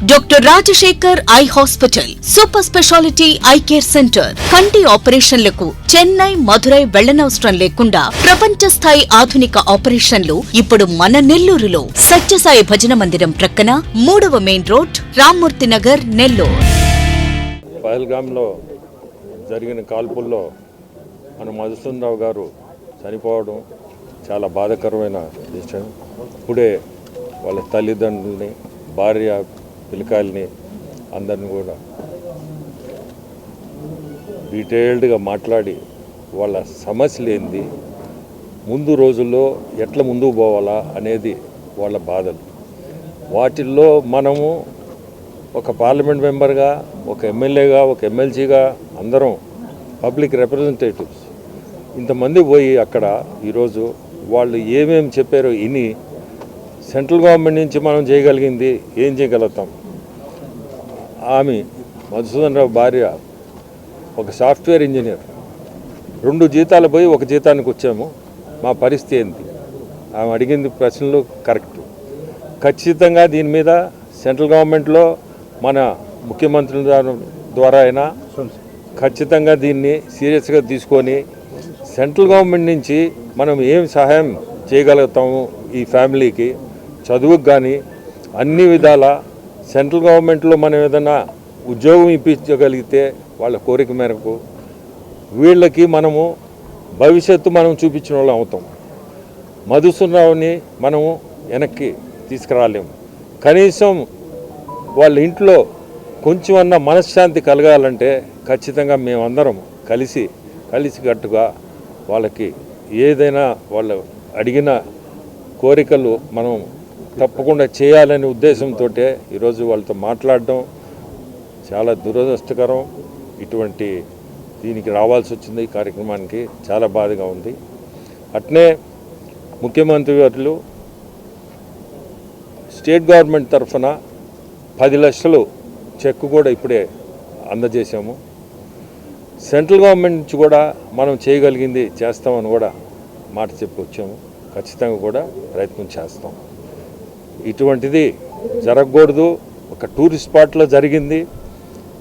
Doctor Rajasekhar eye hospital super speciality eye care centre కంటి ఆపరేషన్లకు చెన్నై మధురై వెళ్ళనవసరం లేకుండా ప్రపంచ స్థాయి ఆధునిక ఆపరేషన్లు ఇప్పుడు మన నెల్లూరులో సత్యసాయి భజన మందిరం ప్రక్కన మూడవ మెయిన్ రోడ్ రామ్మూర్తి నగర్ నెల్లూరు పహల్గామ్లో జరిగిన కాల్పుల్లో మన మధుసూదనరావు గారు చనిపోవడం చాలా బాధాకరమైన విషయం. ఇప్పుడే వాళ్ళ తల్లిదండ్రుల్ని భార్య పిల్లకాయల్ని అందరిని కూడా డీటెయిల్డ్గా మాట్లాడి వాళ్ళ సమస్యలు ఏంది ముందు రోజుల్లో ఎట్లా ముందుకు పోవాలా అనేది వాళ్ళ బాధలు. వాటిల్లో మనము ఒక పార్లమెంట్ మెంబర్గా ఒక ఎమ్మెల్యేగా ఒక ఎమ్మెల్సీగా అందరం పబ్లిక్ రిప్రజెంటేటివ్స్. ఇంతమంది పోయి అక్కడ ఈరోజు వాళ్ళు ఏమేమి చెప్పారో ఇని సెంట్రల్ గవర్నమెంట్ నుంచి మనం చేయగలిగింది ఏం చేయగలుగుతాం? ఆమె మధుసూదన్ రావు భార్య ఒక సాఫ్ట్వేర్ ఇంజనీర్. రెండు జీతాలు పోయి ఒక జీతానికి వచ్చాము. మా పరిస్థితి ఏంటి ఆమె అడిగింది ప్రశ్నలు కరెక్ట్. ఖచ్చితంగా దీని మీద సెంట్రల్ గవర్నమెంట్లో మన ముఖ్యమంత్రుల ద్వారా- ద్వారా అయినా ఖచ్చితంగా దీన్ని సీరియస్గా తీసుకొని సెంట్రల్ గవర్నమెంట్ నుంచి మనం ఏం సహాయం చేయగలుగుతాము ఈ ఫ్యామిలీకి? చదువుకు కానీ అన్ని విధాల సెంట్రల్ గవర్నమెంట్లో మనం ఏదైనా ఉద్యోగం ఇప్పించగలిగితే వాళ్ళ కోరిక మేరకు వీళ్ళకి మనము భవిష్యత్తు మనం చూపించిన వాళ్ళు అవుతాం. మధుసూరరావుని మనము వెనక్కి తీసుకురాలేము. కనీసం వాళ్ళ ఇంట్లో కొంచెం అన్న మనశ్శాంతి కలగాలంటే ఖచ్చితంగా మేమందరం కలిసి కలిసికట్టుగా వాళ్ళకి ఏదైనా వాళ్ళు అడిగిన కోరికలు మనం తప్పకుండా చేయాలనే ఉద్దేశంతో ఈరోజు వాళ్ళతో మాట్లాడడం చాలా దురదృష్టకరం. ఇటువంటి దీనికి రావాల్సి వచ్చింది ఈ కార్యక్రమానికి. చాలా బాధగా ఉంది. అట్నే ముఖ్యమంత్రి గారు స్టేట్ గవర్నమెంట్ తరఫున పది లక్షలు చెక్ కూడా ఇప్పుడే అందజేశాము. సెంట్రల్ గవర్నమెంట్ నుంచి కూడా మనం చేయగలిగింది చేస్తామని కూడా మాట చెప్పి వచ్చాము. ఖచ్చితంగా కూడా ప్రయత్నం చేస్తాం. ఇటువంటిది జరగకూడదు. ఒక టూరిస్ట్ స్పాట్లో జరిగింది.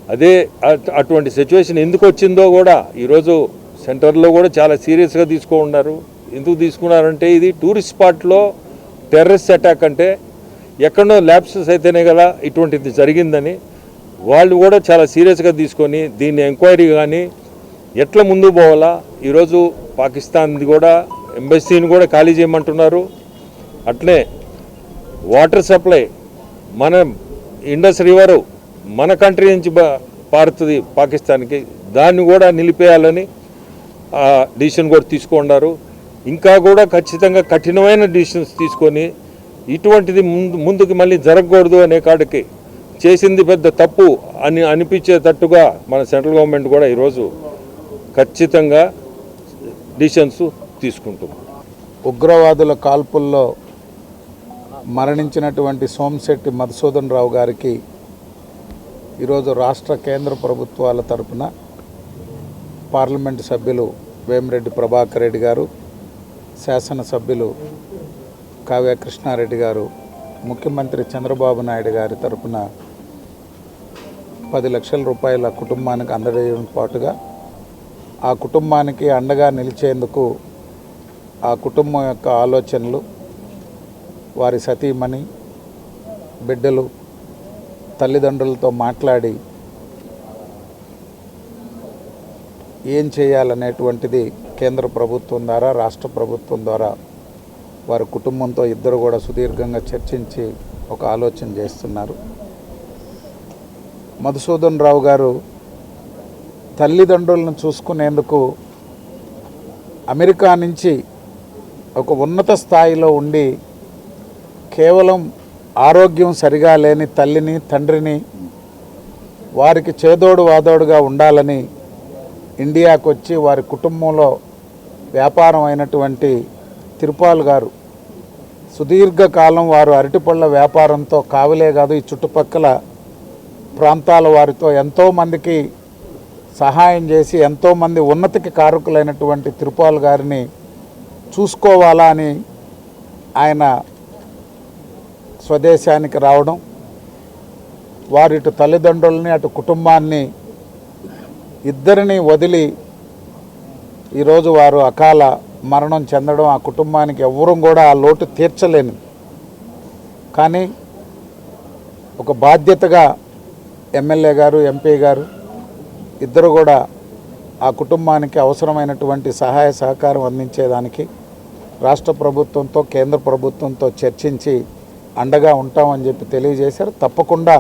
అదే అట్- అటువంటి సిచ్యువేషన్ ఎందుకు వచ్చిందో కూడా ఈరోజు సెంటర్లో కూడా చాలా సీరియస్గా తీసుకో ఉన్నారు. ఎందుకు తీసుకున్నారంటే ఇది టూరిస్ట్ స్పాట్లో టెర్రరిస్ట్ అటాక్ అంటే ఎక్కడో ల్యాబ్సెస్ అయితేనే కదా ఇటువంటిది జరిగిందని. వాళ్ళు కూడా చాలా సీరియస్గా తీసుకొని దీన్ని ఎంక్వైరీ కానీ ఎట్లా ముందుకు పోవాలా? ఈరోజు పాకిస్తాన్ది కూడా ఎంబసీని కూడా ఖాళీ చేయమంటున్నారు. అట్లే వాటర్ సప్లై మన ఇండస్ రివరు మన కంట్రీ నుంచి పారుతుంది పాకిస్తాన్కి. దాన్ని కూడా నిలిపేయాలని డిసిషన్ కూడా తీసుకున్నారు. ఇంకా కూడా ఖచ్చితంగా కఠినమైన డిసిషన్స్ తీసుకొని ఇటువంటిది ముందు ముందుకు మళ్ళీ జరగకూడదు అనే కాడికి చేసింది పెద్ద తప్పు అని అనిపించేటట్టుగా మన సెంట్రల్ గవర్నమెంట్ కూడా ఈరోజు ఖచ్చితంగా డిసిషన్స్ తీసుకుంటుంది. ఉగ్రవాదుల కాల్పుల్లో మరణించినటువంటి సోమశెట్టి మధుసూదన్ రావు గారికి ఈరోజు రాష్ట్ర కేంద్ర ప్రభుత్వాల తరపున పార్లమెంటు సభ్యులు వేమిరెడ్డి ప్రభాకర్ రెడ్డి గారు శాసనసభ్యులు కావ్య కృష్ణారెడ్డి గారు ముఖ్యమంత్రి చంద్రబాబు నాయుడు గారి తరపున పది లక్షల రూపాయల కుటుంబానికి అందజేయడం పాటుగా ఆ కుటుంబానికి అండగా నిలిచేందుకు ఆ కుటుంబం యొక్క ఆలోచనలు వారి సతీమణి బిడ్డలు తల్లిదండ్రులతో మాట్లాడి ఏం చేయాలనేటువంటిది కేంద్ర ప్రభుత్వం ద్వారా రాష్ట్ర ప్రభుత్వం ద్వారా వారి కుటుంబంతో ఇద్దరు కూడా సుదీర్ఘంగా చర్చించి ఒక ఆలోచన చేస్తున్నారు. మధుసూదన్ రావు గారు తల్లిదండ్రులను చూసుకునేందుకు అమెరికా నుంచి ఒక ఉన్నత స్థాయిలో ఉండి కేవలం ఆరోగ్యం సరిగా లేని తల్లిని తండ్రిని వారికి చేదోడు వాదోడుగా ఉండాలని ఇండియాకు వచ్చి వారి కుటుంబంలో వ్యాపారం అయినటువంటి తిరుపాల్ గారు. సుదీర్ఘకాలం వారు అరటిపళ్ళ వ్యాపారంతో కావలే కాదు ఈ చుట్టుపక్కల ప్రాంతాల వారితో ఎంతోమందికి సహాయం చేసి ఎంతోమంది ఉన్నతికి కారకులైనటువంటి తిరుపాల్ గారిని చూసుకోవాలా అని ఆయన స్వదేశానికి రావడం వారు ఇటు తల్లిదండ్రులని అటు కుటుంబాన్ని ఇద్దరిని వదిలి ఈరోజు వారు అకాల మరణం చెందడం ఆ కుటుంబానికి ఎవరూ కూడా ఆ లోటు తీర్చలేని. కానీ ఒక బాధ్యతగా ఎమ్మెల్యే గారు ఎంపీ గారు ఇద్దరు కూడా ఆ కుటుంబానికి అవసరమైనటువంటి సహాయ సహకారం అందించేదానికి రాష్ట్ర ప్రభుత్వంతో కేంద్ర ప్రభుత్వంతో చర్చించి అండగా ఉంటామని చెప్పి తెలియజేశారు. తప్పకుండా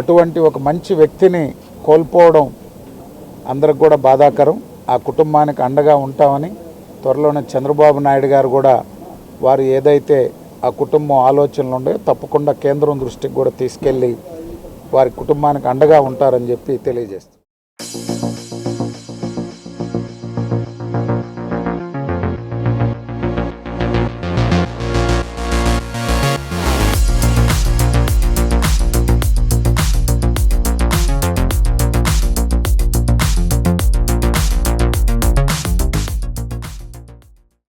అటువంటి ఒక మంచి వ్యక్తిని కోల్పోవడం అందరికి కూడా బాధాకరం. ఆ కుటుంబానికి అండగా ఉంటామని త్వరలోనే చంద్రబాబు నాయుడు గారు కూడా వారు ఏదైతే ఆ కుటుంబం ఆలోచనలు ఉండే తప్పకుండా కేంద్రం దృష్టికి కూడా తీసుకెళ్ళి వారి కుటుంబానికి అండగా ఉంటారని చెప్పి తెలియజేస్తారు